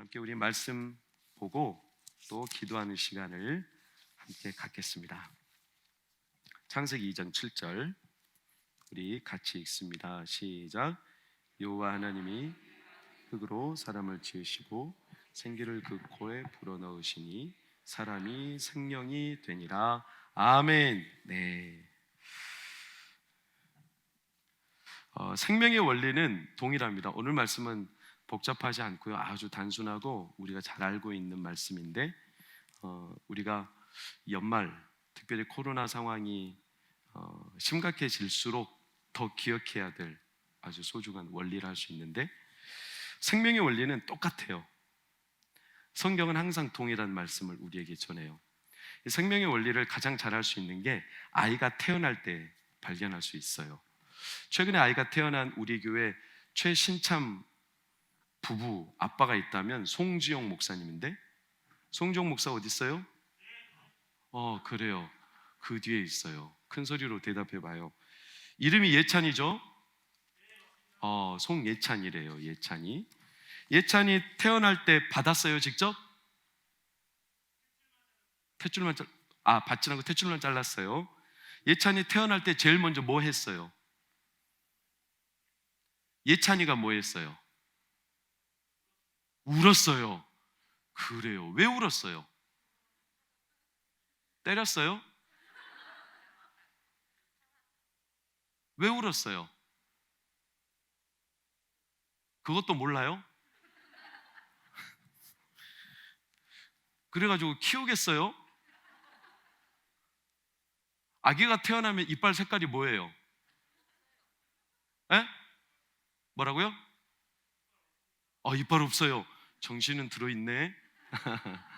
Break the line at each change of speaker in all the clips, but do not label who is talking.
함께 우리 말씀 보고 또 기도하는 시간을 함께 갖겠습니다. 창세기 2장 7절 우리 같이 읽습니다. 시작. 여호와 하나님이 흙으로 사람을 지으시고 생기를 그 코에 불어넣으시니 사람이 생명이 되니라. 아멘. 네. 어, 생명의 원리는 동일합니다. 오늘 말씀은 복잡하지 않고요. 아주 단순하고 우리가 잘 알고 있는 말씀인데 어, 우리가 연말 특별히 코로나 상황이 어, 심각해질수록 더 기억해야 될 아주 소중한 원리를 할 수 있는데 생명의 원리는 똑같아요. 성경은 항상 동일한 말씀을 우리에게 전해요. 이 생명의 원리를 가장 잘 할 수 있는 게 아이가 태어날 때 발견할 수 있어요. 최근에 아이가 태어난 우리 교회 최신참 부부 아빠가 있다면 송지영 목사님인데 송지영 목사 어디 있어요? 어 그래요. 그 뒤에 있어요. 큰 소리로 대답해 봐요. 이름이 예찬이죠? 어 송예찬이래요. 예찬이. 예찬이 태어날 때 받았어요 직접? 탯줄만 잘, 아 받지 않고 탯줄만 잘랐어요. 예찬이 태어날 때 제일 먼저 뭐 했어요? 예찬이가 뭐 했어요? 울었어요. 그래요. 왜 울었어요? 때렸어요? 왜 울었어요? 그것도 몰라요? 그래가지고 키우겠어요? 아기가 태어나면 이빨 색깔이 뭐예요? 에? 뭐라고요? 아, 이빨 없어요. 정신은 들어있네.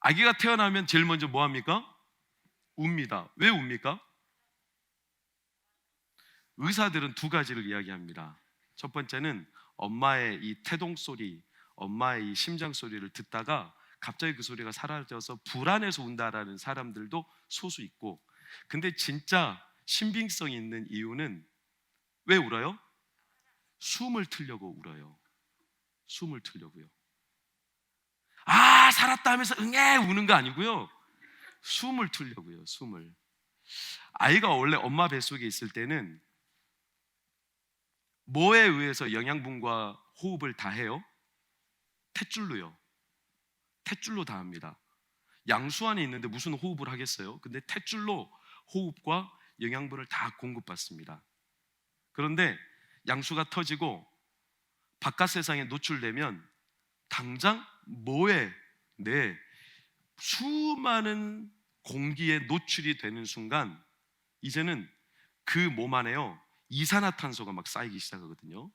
아기가 태어나면 제일 먼저 뭐 합니까? 웁니다. 왜 웁니까? 의사들은 두 가지를 이야기합니다. 첫 번째는 엄마의 이 태동 소리, 엄마의 이 심장 소리를 듣다가 갑자기 그 소리가 사라져서 불안해서 운다라는 사람들도 소수 있고, 근데 진짜 신빙성 있는 이유는 왜 울어요? 숨을 틀려고 울어요. 숨을 틀려고요. 아, 살았다 하면서 응애 우는 거 아니고요. 숨을 틀려고요. 숨을. 아이가 원래 엄마 뱃속에 있을 때는 뭐에 의해서 영양분과 호흡을 다 해요? 탯줄로요. 탯줄로 다 합니다. 양수 안에 있는데 무슨 호흡을 하겠어요? 근데 탯줄로 호흡과 영양분을 다 공급받습니다. 그런데 양수가 터지고 바깥 세상에 노출되면 당장 뭐에 내 수많은 공기에 노출이 되는 순간 이제는 그 몸 안에요 이산화탄소가 막 쌓이기 시작하거든요.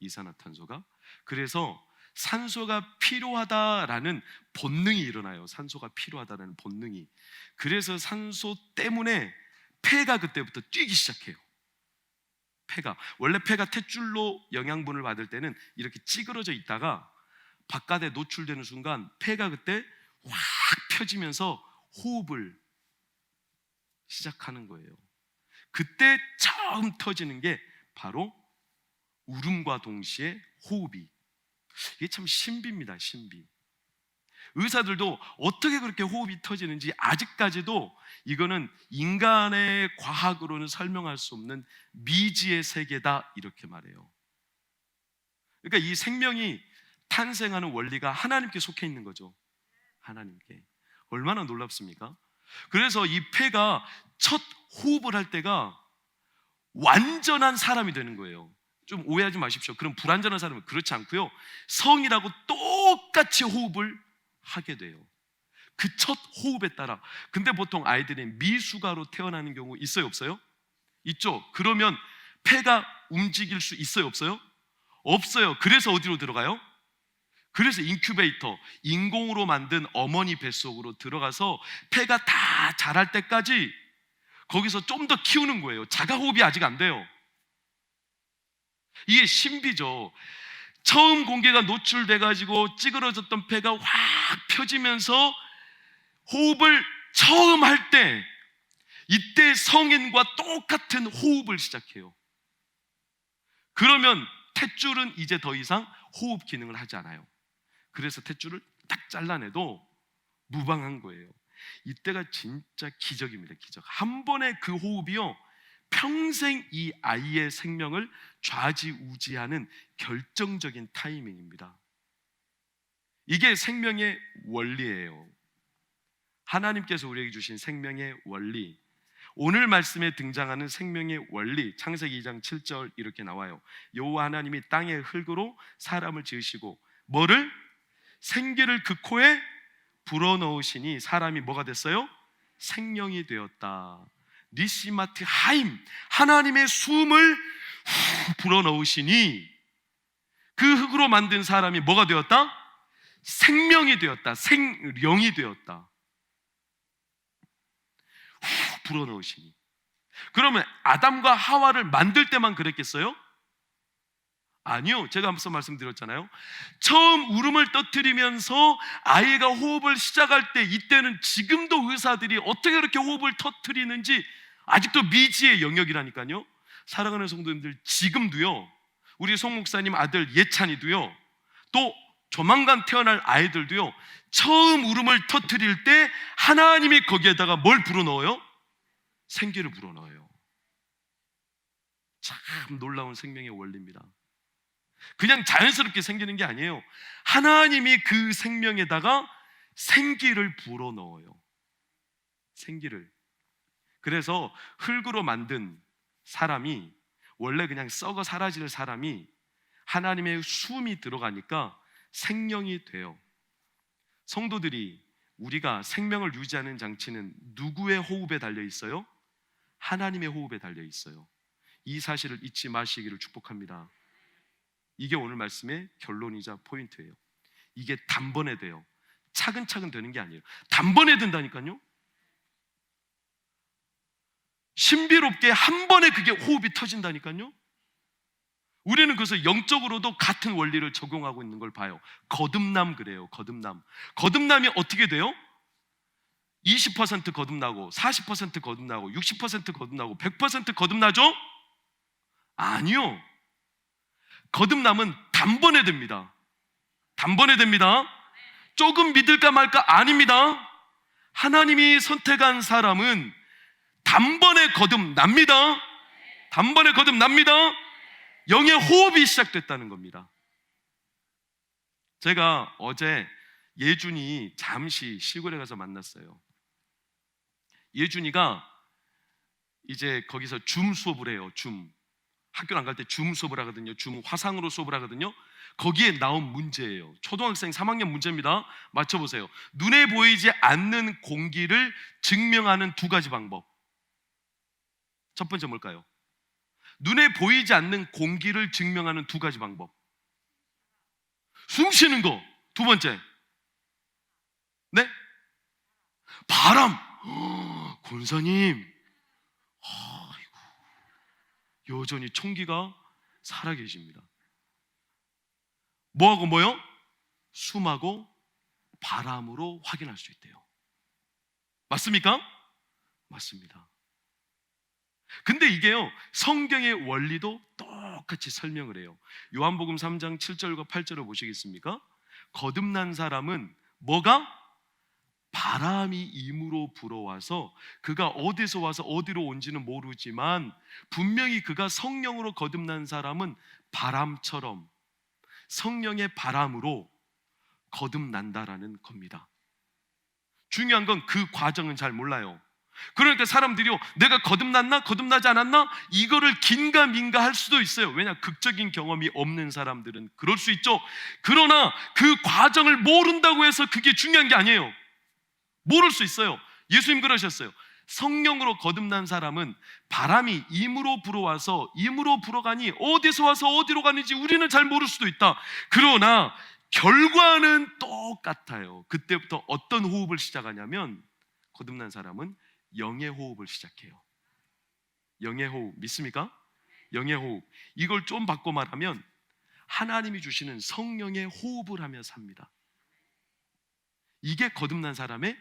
이산화탄소가 그래서 산소가 필요하다라는 본능이 일어나요. 산소가 필요하다라는 본능이. 그래서 산소 때문에 폐가 그때부터 뛰기 시작해요. 폐가 원래 폐가 탯줄로 영양분을 받을 때는 이렇게 찌그러져 있다가 바깥에 노출되는 순간 폐가 그때 확 펴지면서 호흡을 시작하는 거예요. 그때 처음 터지는 게 바로 울음과 동시에 호흡이 이게 참 신비입니다. 신비. 의사들도 어떻게 그렇게 호흡이 터지는지 아직까지도 이거는 인간의 과학으로는 설명할 수 없는 미지의 세계다 이렇게 말해요. 그러니까 이 생명이 탄생하는 원리가 하나님께 속해 있는 거죠. 하나님께. 얼마나 놀랍습니까? 그래서 이 폐가 첫 호흡을 할 때가 완전한 사람이 되는 거예요. 좀 오해하지 마십시오. 그럼 불완전한 사람은 그렇지 않고요. 성이라고 똑같이 호흡을 하게 돼요. 그 첫 호흡에 따라. 근데 보통 아이들이 미숙아로 태어나는 경우 있어요, 없어요? 있죠. 그러면 폐가 움직일 수 있어요, 없어요? 없어요. 그래서 어디로 들어가요? 그래서 인큐베이터, 인공으로 만든 어머니 뱃속으로 들어가서 폐가 다 자랄 때까지 거기서 좀 더 키우는 거예요. 자가 호흡이 아직 안 돼요. 이게 신비죠. 처음 공개가 노출돼 가지고 찌그러졌던 폐가 확 펴지면서 호흡을 처음 할 때 이때 성인과 똑같은 호흡을 시작해요. 그러면 탯줄은 이제 더 이상 호흡 기능을 하지 않아요. 그래서 탯줄을 딱 잘라내도 무방한 거예요. 이때가 진짜 기적입니다. 기적. 한 번의 그 호흡이요. 평생 이 아이의 생명을 좌지우지하는 결정적인 타이밍입니다. 이게 생명의 원리예요. 하나님께서 우리에게 주신 생명의 원리. 오늘 말씀에 등장하는 생명의 원리 창세기 2장 7절 이렇게 나와요. 여호와 하나님이 땅의 흙으로 사람을 지으시고 뭐를 생기를 그 코에 불어넣으시니 사람이 뭐가 됐어요? 생명이 되었다. 니시마트 하임 하나님의 숨을 후 불어넣으시니 그 흙으로 만든 사람이 뭐가 되었다? 생명이 되었다. 생령이 되었다. 후 불어넣으시니. 그러면 아담과 하와를 만들 때만 그랬겠어요? 아니요. 제가 앞서 말씀드렸잖아요. 처음 울음을 터뜨리면서 아이가 호흡을 시작할 때 이때는 지금도 의사들이 어떻게 그렇게 호흡을 터뜨리는지 아직도 미지의 영역이라니까요. 사랑하는 성도님들 지금도요. 우리 송 목사님 아들 예찬이도요. 또 조만간 태어날 아이들도요. 처음 울음을 터뜨릴 때 하나님이 거기에다가 뭘 불어넣어요? 생기를 불어넣어요. 참 놀라운 생명의 원리입니다. 그냥 자연스럽게 생기는 게 아니에요. 하나님이 그 생명에다가 생기를 불어 넣어요. 생기를. 그래서 흙으로 만든 사람이 원래 그냥 썩어 사라질 사람이 하나님의 숨이 들어가니까 생명이 돼요. 성도들이 우리가 생명을 유지하는 장치는 누구의 호흡에 달려 있어요? 하나님의 호흡에 달려 있어요. 이 사실을 잊지 마시기를 축복합니다. 이게 오늘 말씀의 결론이자 포인트예요. 이게 단번에 돼요. 차근차근 되는 게 아니에요. 단번에 된다니까요. 신비롭게 한 번에 그게 호흡이 터진다니까요. 우리는 그래서 영적으로도 같은 원리를 적용하고 있는 걸 봐요. 거듭남 그래요. 거듭남. 거듭남이 어떻게 돼요? 20% 거듭나고 40% 거듭나고 60% 거듭나고 100% 거듭나죠? 아니요. 거듭남은 단번에 됩니다. 단번에 됩니다. 조금 믿을까 말까 아닙니다. 하나님이 선택한 사람은 단번에 거듭납니다. 단번에 거듭납니다. 영의 호흡이 시작됐다는 겁니다. 제가 어제 예준이 잠시 시골에 가서 만났어요. 예준이가 이제 거기서 줌 수업을 해요. 줌. 학교 안갈 때 줌 수업을 하거든요. 줌 화상으로 수업을 하거든요. 거기에 나온 문제예요. 초등학생 3학년 문제입니다. 맞춰보세요. 눈에 보이지 않는 공기를 증명하는 두 가지 방법. 첫 번째 뭘까요? 눈에 보이지 않는 공기를 증명하는 두 가지 방법. 숨 쉬는 거. 두 번째. 네? 바람. 권사님. 아이고. 여전히 총기가 살아계십니다. 뭐하고 뭐요? 숨하고 바람으로 확인할 수 있대요. 맞습니까? 맞습니다. 근데 이게요, 성경의 원리도 똑같이 설명을 해요. 요한복음 3장 7절과 8절을 보시겠습니까? 거듭난 사람은 뭐가? 바람이 임으로 불어와서 그가 어디서 와서 어디로 온지는 모르지만 분명히 그가 성령으로 거듭난 사람은 바람처럼 성령의 바람으로 거듭난다라는 겁니다. 중요한 건 그 과정은 잘 몰라요. 그러니까 사람들이요, 내가 거듭났나, 거듭나지 않았나, 이거를 긴가 민가 할 수도 있어요. 왜냐, 극적인 경험이 없는 사람들은 그럴 수 있죠. 그러나 그 과정을 모른다고 해서 그게 중요한 게 아니에요. 모를 수 있어요. 예수님 그러셨어요. 성령으로 거듭난 사람은 바람이 임으로 불어와서 임으로 불어가니 어디서 와서 어디로 가는지 우리는 잘 모를 수도 있다. 그러나 결과는 똑같아요. 그때부터 어떤 호흡을 시작하냐면 거듭난 사람은 영의 호흡을 시작해요. 영의 호흡 믿습니까? 영의 호흡. 이걸 좀 바꿔 말하면 하나님이 주시는 성령의 호흡을 하며 삽니다. 이게 거듭난 사람의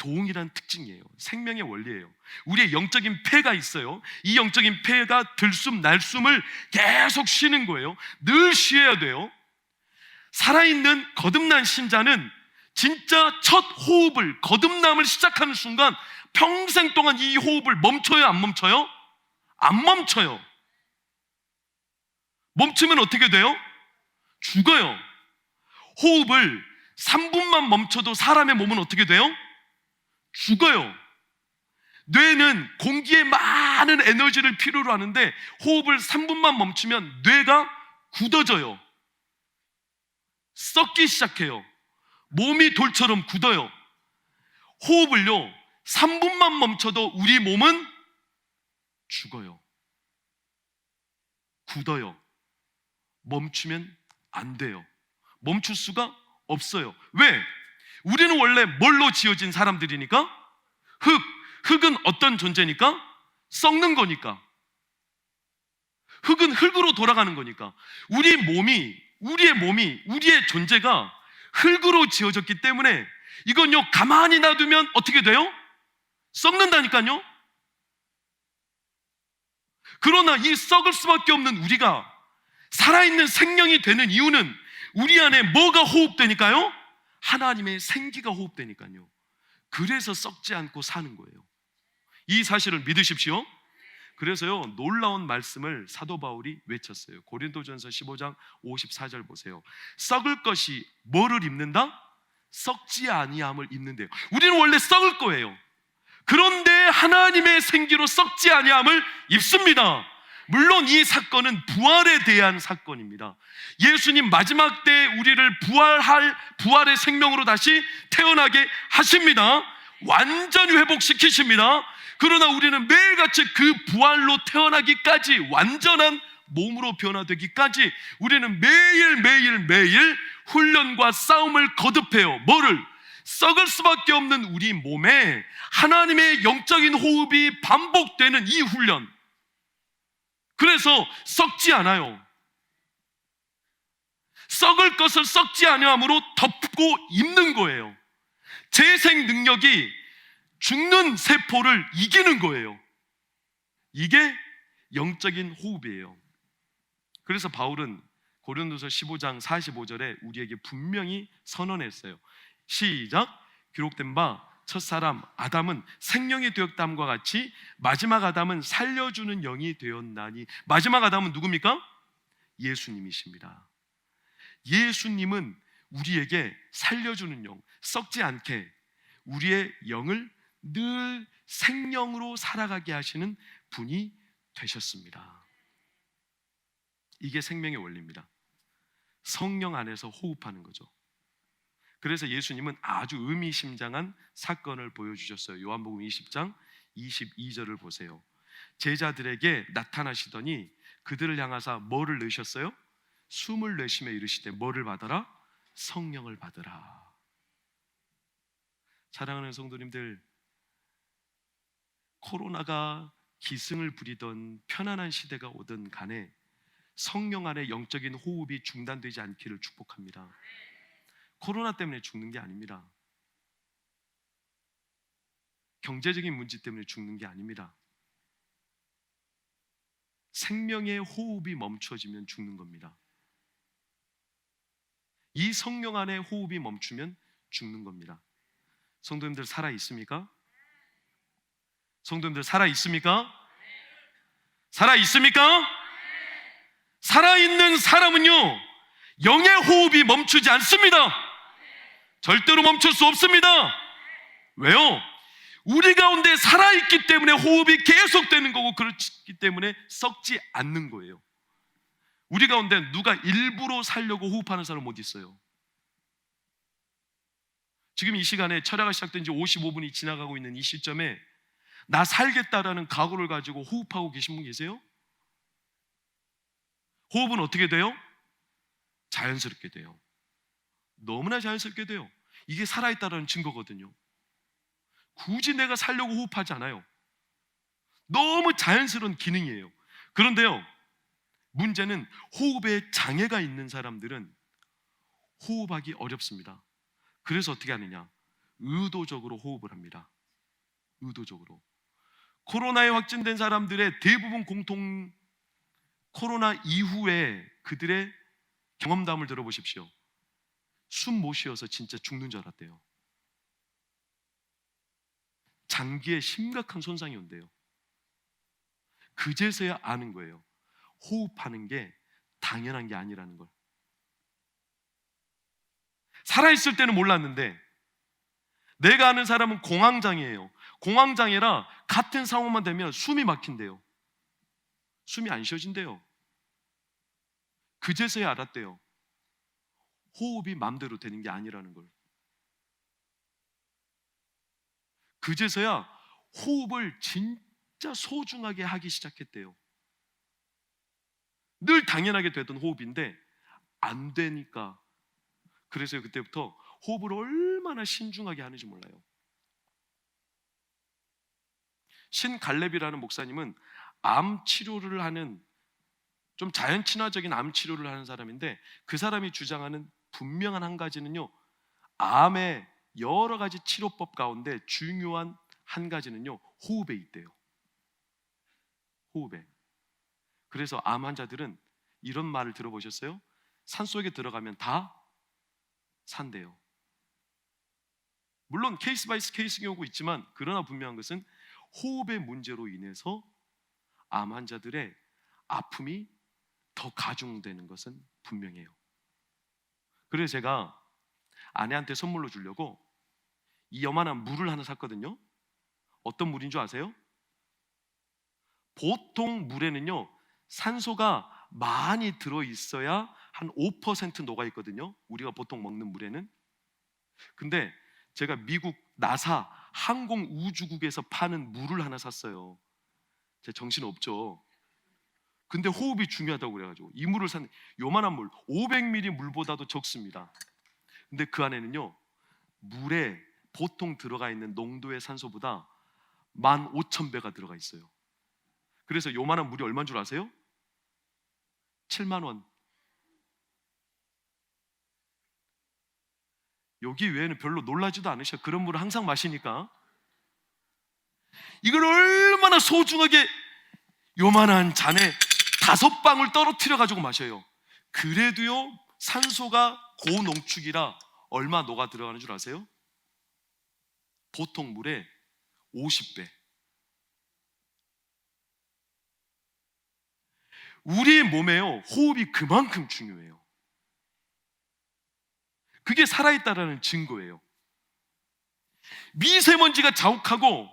동일한 특징이에요. 생명의 원리예요. 우리의 영적인 폐가 있어요. 이 영적인 폐가 들숨 날숨을 계속 쉬는 거예요. 늘 쉬어야 돼요. 살아있는 거듭난 신자는 진짜 첫 호흡을 거듭남을 시작하는 순간 평생 동안 이 호흡을 멈춰요, 안 멈춰요? 안 멈춰요. 멈추면 어떻게 돼요? 죽어요. 호흡을 3분만 멈춰도 사람의 몸은 어떻게 돼요? 죽어요. 뇌는 공기에 많은 에너지를 필요로 하는데 호흡을 3분만 멈추면 뇌가 굳어져요. 썩기 시작해요. 몸이 돌처럼 굳어요. 호흡을요, 3분만 멈춰도 우리 몸은 죽어요. 굳어요. 멈추면 안 돼요. 멈출 수가 없어요. 왜? 우리는 원래 뭘로 지어진 사람들이니까? 흙. 흙은 어떤 존재니까? 썩는 거니까. 흙은 흙으로 돌아가는 거니까. 우리 몸이, 우리의 몸이, 우리의 존재가 흙으로 지어졌기 때문에 이건요, 가만히 놔두면 어떻게 돼요? 썩는다니까요? 그러나 이 썩을 수밖에 없는 우리가 살아있는 생명이 되는 이유는 우리 안에 뭐가 호흡되니까요? 하나님의 생기가 호흡되니까요. 그래서 썩지 않고 사는 거예요. 이 사실을 믿으십시오. 그래서요, 놀라운 말씀을 사도 바울이 외쳤어요. 고린도전서 15장 54절 보세요. 썩을 것이 뭐를 입는다? 썩지 아니함을 입는데요. 우리는 원래 썩을 거예요. 그런데 하나님의 생기로 썩지 아니함을 입습니다. 물론 이 사건은 부활에 대한 사건입니다. 예수님 마지막 때 우리를 부활할 부활의 생명으로 다시 태어나게 하십니다. 완전히 회복시키십니다. 그러나 우리는 매일같이 그 부활로 태어나기까지 완전한 몸으로 변화되기까지 우리는 매일 매일 매일 훈련과 싸움을 거듭해요. 뭐를? 썩을 수밖에 없는 우리 몸에 하나님의 영적인 호흡이 반복되는 이 훈련. 그래서 썩지 않아요. 썩을 것을 썩지 아니함으로 덮고 입는 거예요. 재생 능력이 죽는 세포를 이기는 거예요. 이게 영적인 호흡이에요. 그래서 바울은 고린도서 15장 45절에 우리에게 분명히 선언했어요. 시작. 기록된 바 첫사람 아담은 생명이 되었담과 같이 마지막 아담은 살려주는 영이 되었나니 마지막 아담은 누굽니까? 예수님이십니다. 예수님은 우리에게 살려주는 영, 썩지 않게 우리의 영을 늘 생명으로 살아가게 하시는 분이 되셨습니다. 이게 생명의 원리입니다. 성령 안에서 호흡하는 거죠. 그래서 예수님은 아주 의미심장한 사건을 보여주셨어요. 요한복음 20장 22절을 보세요. 제자들에게 나타나시더니 그들을 향하사 뭐를 넣으셨어요? 숨을 내쉬며 이르시되 뭐를 받아라? 성령을 받으라. 사랑하는 성도님들, 코로나가 기승을 부리던 편안한 시대가 오든 간에 성령 안에 영적인 호흡이 중단되지 않기를 축복합니다. 코로나 때문에 죽는 게 아닙니다. 경제적인 문제 때문에 죽는 게 아닙니다. 생명의 호흡이 멈춰지면 죽는 겁니다. 이 성령 안에 호흡이 멈추면 죽는 겁니다. 성도님들 살아 있습니까? 성도님들 살아 있습니까? 살아 있습니까? 살아 있는 사람은요 영의 호흡이 멈추지 않습니다. 절대로 멈출 수 없습니다. 왜요? 우리 가운데 살아있기 때문에 호흡이 계속되는 거고 그렇기 때문에 썩지 않는 거예요. 우리 가운데 누가 일부러 살려고 호흡하는 사람 어디 있어요? 지금 이 시간에 철야가 시작된 지 55분이 지나가고 있는 이 시점에 나 살겠다라는 각오를 가지고 호흡하고 계신 분 계세요? 호흡은 어떻게 돼요? 자연스럽게 돼요. 너무나 자연스럽게 돼요. 이게 살아있다는 증거거든요. 굳이 내가 살려고 호흡하지 않아요. 너무 자연스러운 기능이에요. 그런데요, 문제는 호흡에 장애가 있는 사람들은 호흡하기 어렵습니다. 그래서 어떻게 하느냐? 의도적으로 호흡을 합니다. 의도적으로. 코로나에 확진된 사람들의 대부분 공통 코로나 이후에 그들의 경험담을 들어보십시오. 숨 못 쉬어서 진짜 죽는 줄 알았대요. 장기에 심각한 손상이 온대요. 그제서야 아는 거예요. 호흡하는 게 당연한 게 아니라는 걸. 살아있을 때는 몰랐는데, 내가 아는 사람은 공황장애예요. 공황장애라 같은 상황만 되면 숨이 막힌대요. 숨이 안 쉬어진대요. 그제서야 알았대요. 호흡이 맘대로 되는 게 아니라는 걸. 그제서야 호흡을 진짜 소중하게 하기 시작했대요. 늘 당연하게 되던 호흡인데 안 되니까 그래서 그때부터 호흡을 얼마나 신중하게 하는지 몰라요. 신 갈렙이라는 목사님은 암 치료를 하는 좀 자연 친화적인 암 치료를 하는 사람인데 그 사람이 주장하는 분명한 한 가지는요. 암의 여러 가지 치료법 가운데 중요한 한 가지는요. 호흡에 있대요. 호흡에. 그래서 암 환자들은 이런 말을 들어보셨어요? 산 속에 들어가면 다 산대요. 물론 케이스 바이 케이스 경우가 있지만 그러나 분명한 것은 호흡의 문제로 인해서 암 환자들의 아픔이 더 가중되는 것은 분명해요. 그래서 제가 아내한테 선물로 주려고 이 요만한 물을 하나 샀거든요. 어떤 물인 줄 아세요? 보통 물에는요 산소가 많이 들어 있어야 한 5% 녹아 있거든요. 우리가 보통 먹는 물에는. 근데 제가 미국 나사 항공우주국에서 파는 물을 하나 샀어요. 제 정신 없죠. 근데 호흡이 중요하다고 그래가지고 이 물을 산 요만한 물 500ml 물보다도 적습니다. 근데 그 안에는요 물에 보통 들어가 있는 농도의 산소보다 15,000배가 들어가 있어요. 그래서 요만한 물이 얼마인 줄 아세요? 7만 원. 여기 외에는 별로 놀라지도 않으셔. 그런 물을 항상 마시니까. 이걸 얼마나 소중하게 요만한 잔에 다섯 방울 떨어뜨려 가지고 마셔요. 그래도요 산소가 고농축이라 얼마 녹아 들어가는 줄 아세요? 보통 물의 50배. 우리의 몸에요 호흡이 그만큼 중요해요. 그게 살아있다라는 증거예요. 미세먼지가 자욱하고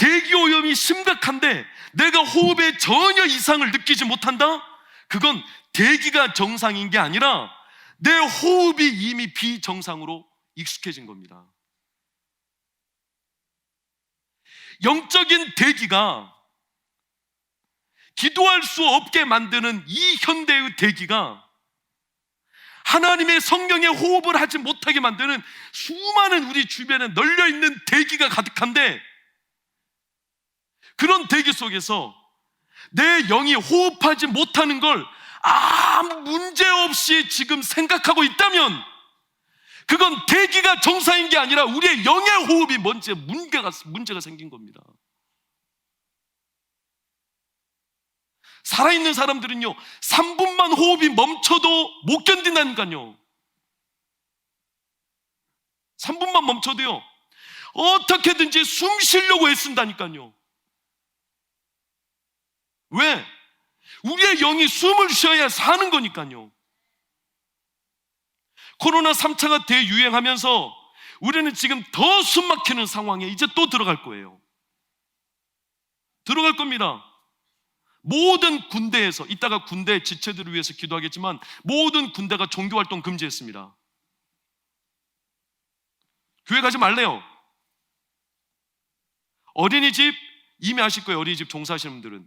대기 오염이 심각한데 내가 호흡에 전혀 이상을 느끼지 못한다? 그건 대기가 정상인 게 아니라 내 호흡이 이미 비정상으로 익숙해진 겁니다. 영적인 대기가 기도할 수 없게 만드는 이 현대의 대기가 하나님의 성령의 호흡을 하지 못하게 만드는 수많은 우리 주변에 널려 있는 대기가 가득한데 그런 대기 속에서 내 영이 호흡하지 못하는 걸 아무 문제 없이 지금 생각하고 있다면 그건 대기가 정상인 게 아니라 우리의 영의 호흡이 먼저 문제가, 문제가 생긴 겁니다. 살아있는 사람들은요, 3분만 호흡이 멈춰도 못 견딘다니까요. 3분만 멈춰도요, 어떻게든지 숨 쉬려고 애쓴다니까요. 왜? 우리의 영이 숨을 쉬어야 사는 거니까요. 코로나 3차가 대유행하면서 우리는 지금 더 숨 막히는 상황에 이제 또 들어갈 거예요. 들어갈 겁니다. 모든 군대에서 이따가 군대 지체들을 위해서 기도하겠지만 모든 군대가 종교 활동 금지했습니다. 교회 가지 말래요. 어린이집 이미 아실 거예요. 어린이집 종사하시는 분들은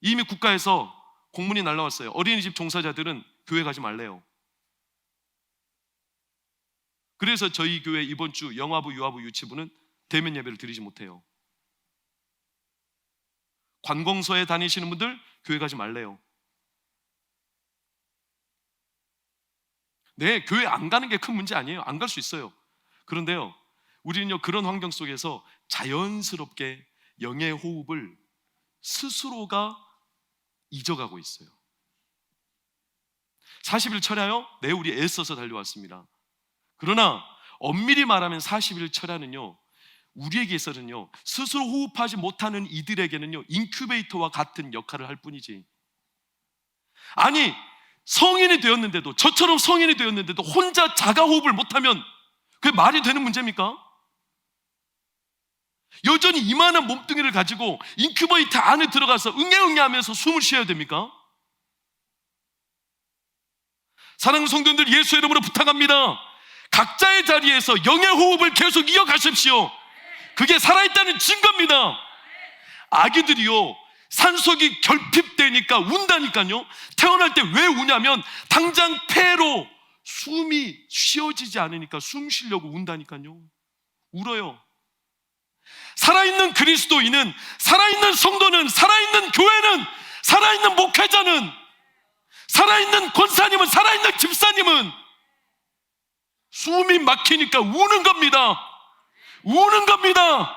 이미 국가에서 공문이 날라왔어요. 어린이집 종사자들은 교회 가지 말래요. 그래서 저희 교회 이번 주 영화부, 유아부, 유치부는 대면 예배를 드리지 못해요. 관공서에 다니시는 분들 교회 가지 말래요. 네, 교회 안 가는 게 큰 문제 아니에요. 안 갈 수 있어요. 그런데요, 우리는요 그런 환경 속에서 자연스럽게 영의 호흡을 스스로가 잊어가고 있어요. 40일 철야요? 네, 우리 애써서 달려왔습니다. 그러나 엄밀히 말하면 40일 철야는요, 우리에게 있어서는요, 스스로 호흡하지 못하는 이들에게는요, 인큐베이터와 같은 역할을 할 뿐이지. 아니, 성인이 되었는데도, 저처럼 성인이 되었는데도 혼자 자가 호흡을 못하면 그게 말이 되는 문제입니까? 여전히 이만한 몸뚱이를 가지고 인큐베이터 안에 들어가서 응애응애 하면서 숨을 쉬어야 됩니까? 사랑하는 성도님들 예수 이름으로 부탁합니다. 각자의 자리에서 영의 호흡을 계속 이어가십시오. 그게 살아있다는 증거입니다. 아기들이요, 산속이 결핍되니까 운다니까요. 태어날 때 왜 우냐면 당장 폐로 숨이 쉬어지지 않으니까 숨 쉬려고 운다니까요. 울어요. 살아있는 그리스도인은, 살아있는 성도는, 살아있는 교회는, 살아있는 목회자는, 살아있는 권사님은, 살아있는 집사님은 숨이 막히니까 우는 겁니다. 우는 겁니다.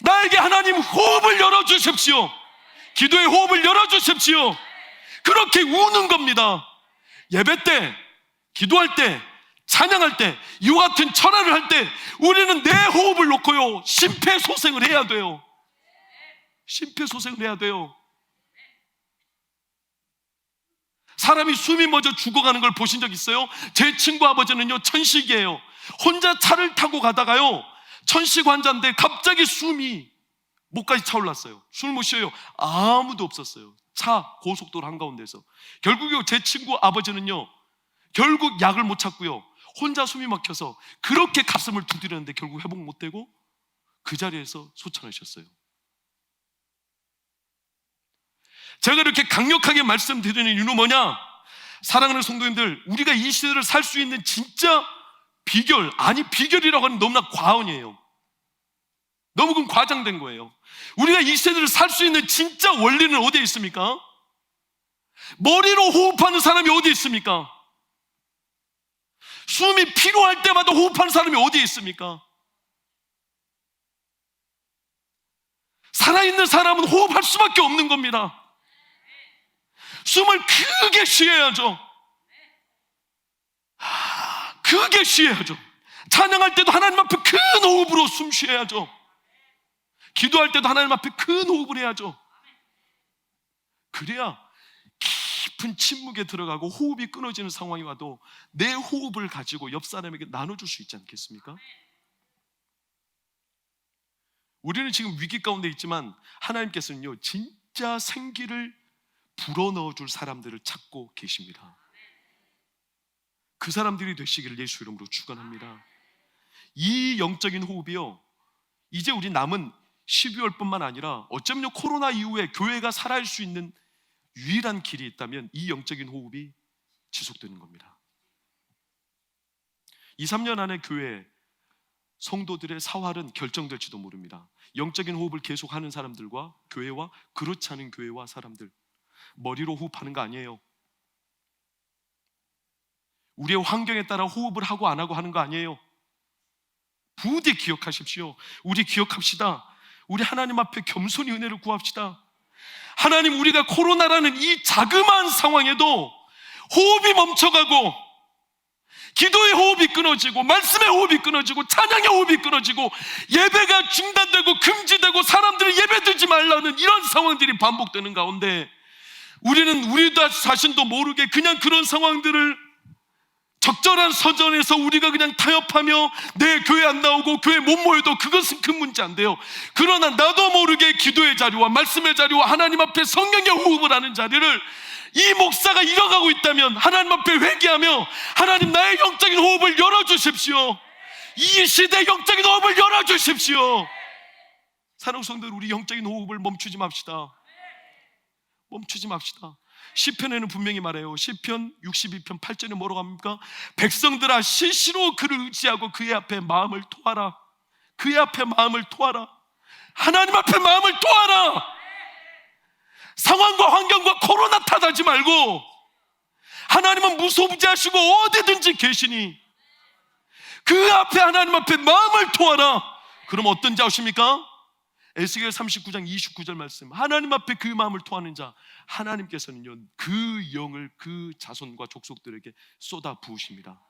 나에게 하나님 호흡을 열어주십시오. 기도의 호흡을 열어주십시오. 그렇게 우는 겁니다. 예배 때, 기도할 때, 찬양할 때, 이와 같은 철화를 할 때, 우리는 내 호흡을 놓고요, 심폐소생을 해야 돼요. 심폐소생을 해야 돼요. 사람이 숨이 멎어 죽어가는 걸 보신 적 있어요? 제 친구 아버지는요, 천식이에요. 혼자 차를 타고 가다가요, 천식 환자인데 갑자기 숨이 목까지 차올랐어요. 숨을 못 쉬어요. 아무도 없었어요. 차 고속도로 한가운데서. 결국에 제 친구 아버지는요, 결국 약을 못 찾고요. 혼자 숨이 막혀서 그렇게 가슴을 두드렸는데 결국 회복 못 되고 그 자리에서 소천하셨어요. 제가 이렇게 강력하게 말씀드리는 이유는 뭐냐? 사랑하는 성도님들, 우리가 이 시대를 살 수 있는 진짜 비결, 아니 비결이라고 하는 너무나 과언이에요. 너무 그 과장된 거예요. 우리가 이 시대를 살 수 있는 진짜 원리는 어디에 있습니까? 머리로 호흡하는 사람이 어디 있습니까? 숨이 필요할 때마다 호흡하는 사람이 어디에 있습니까? 살아있는 사람은 호흡할 수밖에 없는 겁니다. 숨을 크게 쉬어야죠. 크게 쉬어야죠. 찬양할 때도 하나님 앞에 큰 호흡으로 숨 쉬어야죠. 기도할 때도 하나님 앞에 큰 호흡을 해야죠. 그래야 깊은 침묵에 들어가고 호흡이 끊어지는 상황이 와도 내 호흡을 가지고 옆 사람에게 나눠줄 수 있지 않겠습니까? 우리는 지금 위기 가운데 있지만 하나님께서는요, 진짜 생기를 불어넣어 줄 사람들을 찾고 계십니다. 그 사람들이 되시기를 예수 이름으로 축원합니다. 이 영적인 호흡이요. 이제 우리 남은 12월뿐만 아니라 어쩌면 코로나 이후에 교회가 살아갈 수 있는 유일한 길이 있다면 이 영적인 호흡이 지속되는 겁니다. 2, 3년 안에 교회 성도들의 사활은 결정될지도 모릅니다. 영적인 호흡을 계속하는 사람들과 교회와 그렇지 않은 교회와 사람들 머리로 호흡하는 거 아니에요. 우리의 환경에 따라 호흡을 하고 안 하고 하는 거 아니에요. 부디 기억하십시오. 우리 기억합시다. 우리 하나님 앞에 겸손히 은혜를 구합시다. 하나님 우리가 코로나라는 이 자그마한 상황에도 호흡이 멈춰가고 기도의 호흡이 끊어지고 말씀의 호흡이 끊어지고 찬양의 호흡이 끊어지고 예배가 중단되고 금지되고 사람들이 예배드리지 말라는 이런 상황들이 반복되는 가운데 우리는 우리 자신도 모르게 그냥 그런 상황들을 적절한 서전에서 우리가 그냥 타협하며 내 교회 안 나오고 교회 못 모여도 그것은 큰 문제 안 돼요. 그러나 나도 모르게 기도의 자리와 말씀의 자리와 하나님 앞에 성령의 호흡을 하는 자리를 이 목사가 잃어가고 있다면 하나님 앞에 회개하며 하나님 나의 영적인 호흡을 열어주십시오. 이 시대 영적인 호흡을 열어주십시오. 사랑 성도들 우리 영적인 호흡을 멈추지 맙시다. 멈추지 맙시다. 시편에는 분명히 말해요. 시편 62편 8절에 뭐라고 합니까? 백성들아 시시로 그를 의지하고 그의 앞에 마음을 토하라. 그의 앞에 마음을 토하라. 하나님 앞에 마음을 토하라. 상황과 환경과 코로나 탓하지 말고 하나님은 무소부지하시고 어디든지 계시니 그 앞에 하나님 앞에 마음을 토하라. 그럼 어떤지 아십니까? 에스겔 39장 29절 말씀. 하나님 앞에 그 마음을 토하는 자, 하나님께서는요 그 영을 그 자손과 족속들에게 쏟아 부으십니다.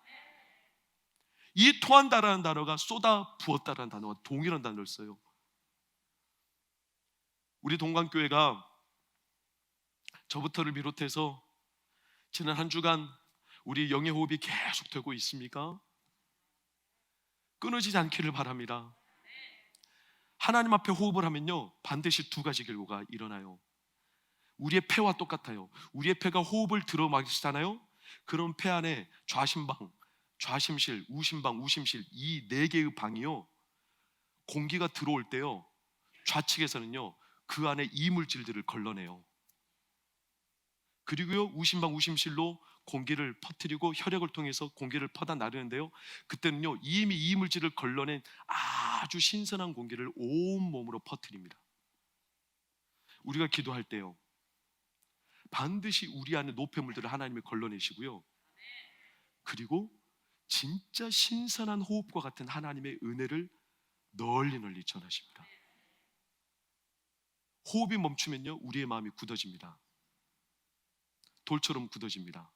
이 토한다라는 단어가 쏟아 부었다라는 단어와 동일한 단어를 써요. 우리 동관교회가 저부터를 비롯해서 지난 한 주간 우리 영의 호흡이 계속되고 있습니까? 끊어지지 않기를 바랍니다. 하나님 앞에 호흡을 하면요 반드시 두 가지 결과가 일어나요. 우리의 폐와 똑같아요. 우리의 폐가 호흡을 들어 마시잖아요. 그런 폐 안에 좌심방, 좌심실, 우심방, 우심실 이 네 개의 방이요 공기가 들어올 때요 좌측에서는요 그 안에 이물질들을 걸러내요. 그리고요 우심방, 우심실로 공기를 퍼뜨리고 혈액을 통해서 공기를 퍼다 나르는데요. 그때는요 이미 이물질을 걸러낸 아주 신선한 공기를 온 몸으로 퍼뜨립니다. 우리가 기도할 때요 반드시 우리 안에 노폐물들을 하나님이 걸러내시고요. 그리고 진짜 신선한 호흡과 같은 하나님의 은혜를 널리 널리 전하십니다. 호흡이 멈추면요 우리의 마음이 굳어집니다. 돌처럼 굳어집니다.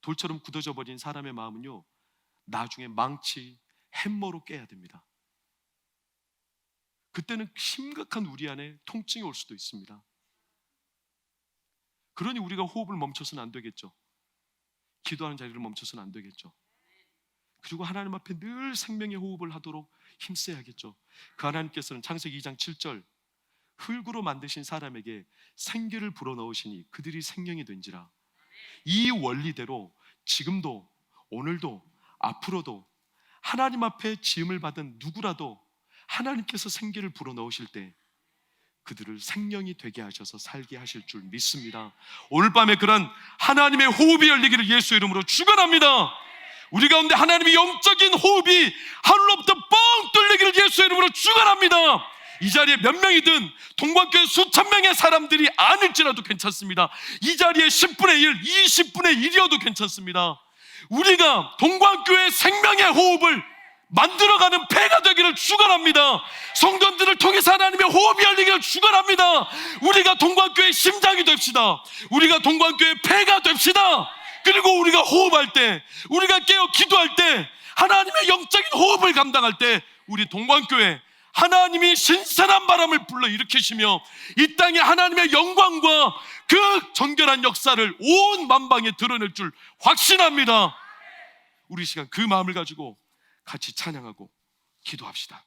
돌처럼 굳어져 버린 사람의 마음은요 나중에 망치 햄머로 깨야 됩니다. 그때는 심각한 우리 안에 통증이 올 수도 있습니다. 그러니 우리가 호흡을 멈춰서는 안 되겠죠. 기도하는 자리를 멈춰서는 안 되겠죠. 그리고 하나님 앞에 늘 생명의 호흡을 하도록 힘써야겠죠. 그 하나님께서는 창세기 2장 7절 흙으로 만드신 사람에게 생기를 불어넣으시니 그들이 생명이 된지라. 이 원리대로 지금도 오늘도 앞으로도 하나님 앞에 지음을 받은 누구라도 하나님께서 생기를 불어넣으실 때 그들을 생명이 되게 하셔서 살게 하실 줄 믿습니다. 오늘 밤에 그런 하나님의 호흡이 열리기를 예수 이름으로 축원합니다. 우리 가운데 하나님의 영적인 호흡이 하늘로부터 뻥 뚫리기를 예수 이름으로 축원합니다. 이 자리에 몇 명이든 동관교회 수천 명의 사람들이 아닐지라도 괜찮습니다. 이 자리에 10분의 1, 20분의 1이어도 괜찮습니다. 우리가 동관교회 생명의 호흡을 만들어가는 폐가 되기를 축원합니다. 성도들을 통해서 하나님의 호흡이 열리기를 축원합니다. 우리가 동관교회 심장이 됩시다. 우리가 동관교회 폐가 됩시다. 그리고 우리가 호흡할 때, 우리가 깨어 기도할 때, 하나님의 영적인 호흡을 감당할 때, 우리 동관교회 하나님이 신선한 바람을 불러 일으키시며 이 땅에 하나님의 영광과 그 정결한 역사를 온 만방에 드러낼 줄 확신합니다. 우리 이 시간 그 마음을 가지고 같이 찬양하고 기도합시다.